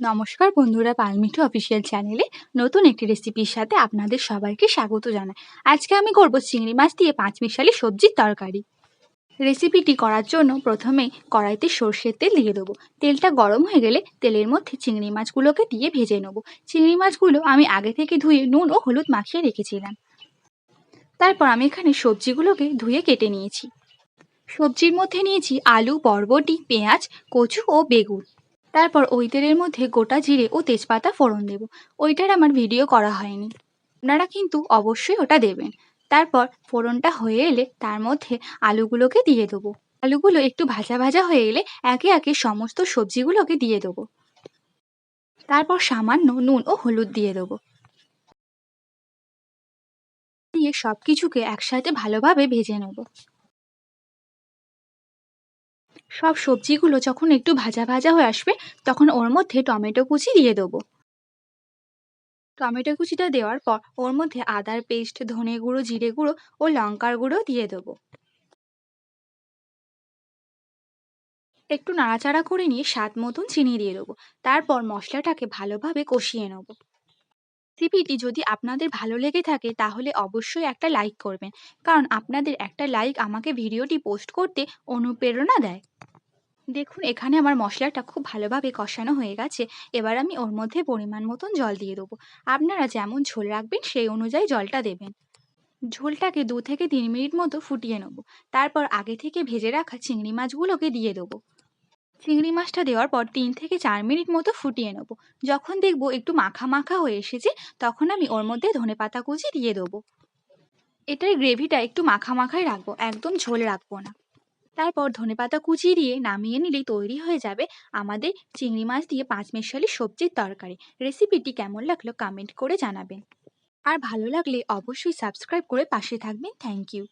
নমস্কার বন্ধুরা পালমিঠু অফিসিয়াল চ্যানেলে নতুন একটি রেসিপির সাথে আপনাদের সবাইকে স্বাগত জানাই। আজকে আমি করব চিংড়ি মাছ দিয়ে পাঁচ মিশালি সবজির তরকারি। রেসিপিটি করার জন্য প্রথমে কড়াইতে সর্ষের তেল দিয়ে দেবো। তেলটা গরম হয়ে গেলে তেলের মধ্যে চিংড়ি মাছগুলোকে দিয়ে ভেজে নেব। চিংড়ি মাছগুলো আমি আগে থেকে ধুয়ে নুন ও হলুদ মাখিয়ে রেখেছিলাম। তারপর আমি এখানে সবজিগুলোকে ধুয়ে কেটে নিয়েছি। সবজির মধ্যে নিয়েছি আলু, বরবটি, পেঁয়াজ, কচু ও বেগুন। তারপর ওই তেলের মধ্যে গোটা জিরে ও তেজপাতা ফোড়ন দেব। ওইটার আমার ভিডিও করা হয়নি। আপনারা কিন্তু অবশ্যই ওটা দেবেন। তারপর ফোড়নটা হয়ে এলে তার মধ্যে আলুগুলোকে দিয়ে দেবো। আলুগুলো একটু ভাজা ভাজা হয়ে এলে একে একে সমস্ত সবজিগুলোকে দিয়ে দেবো। তারপর সামান্য নুন ও হলুদ দিয়ে দেবো। দিয়ে সব কিছুকে একসাথে ভালোভাবে ভেজে নেব। সব সবজিগুলো যখন একটু ভাজা ভাজা হয়ে আসবে, তখন ওর মধ্যে টমেটো কুচি দিয়ে দেবো। টমেটো কুচিটা দেওয়ার পর ওর মধ্যে আদার পেস্ট, ধনে গুঁড়ো, জিরে গুঁড়ো ও লঙ্কার গুঁড়ো দিয়ে দেবো। একটু নাড়াচাড়া করে নিয়ে স্বাদ মতন চিনি দিয়ে দেবো। তারপর মশলাটাকে ভালোভাবে কষিয়ে নেব। রেসিপিটি যদি আপনাদের ভালো লেগে থাকে, তাহলে অবশ্যই একটা লাইক করবেন। কারণ আপনাদের একটা লাইক আমাকে ভিডিওটি পোস্ট করতে অনুপ্রেরণা দেয়। দেখুন, এখানে আমার মশলাটা খুব ভালোভাবে কষানো হয়ে গেছে। এবার আমি ওর মধ্যে পরিমাণ মতন জল দিয়ে দেবো। আপনারা যেমন ঝোল রাখবেন, সেই অনুযায়ী জলটা দেবেন। ঝোলটাকে দু থেকে তিন মিনিট মতো ফুটিয়ে নেব। তারপর আগে থেকে ভেজে রাখা চিংড়ি মাছগুলোকে দিয়ে দেবো। চিংড়ি মাছটা দেওয়ার পর তিন থেকে চার মিনিট মতো ফুটিয়ে নেব। যখন দেখব একটু মাখা মাখা হয়ে এসেছে, তখন আমি ওর মধ্যে ধনে পাতা কুচি দিয়ে দেবো। এটার গ্রেভিটা একটু মাখা মাখাই রাখব, একদম ঝোল রাখব না। তারপর ধনেপাতা কুচি দিয়ে নামিয়ে নিলেই তৈরি হয়ে যাবে আমাদের চিংড়ি মাছ দিয়ে পাঁচ মেশালি সবজির তরকারি। রেসিপিটি কেমন লাগল কমেন্ট করে জানাবেন। আর ভালো লাগলে অবশ্যই সাবস্ক্রাইব করে পাশে থাকবেন। Thank you.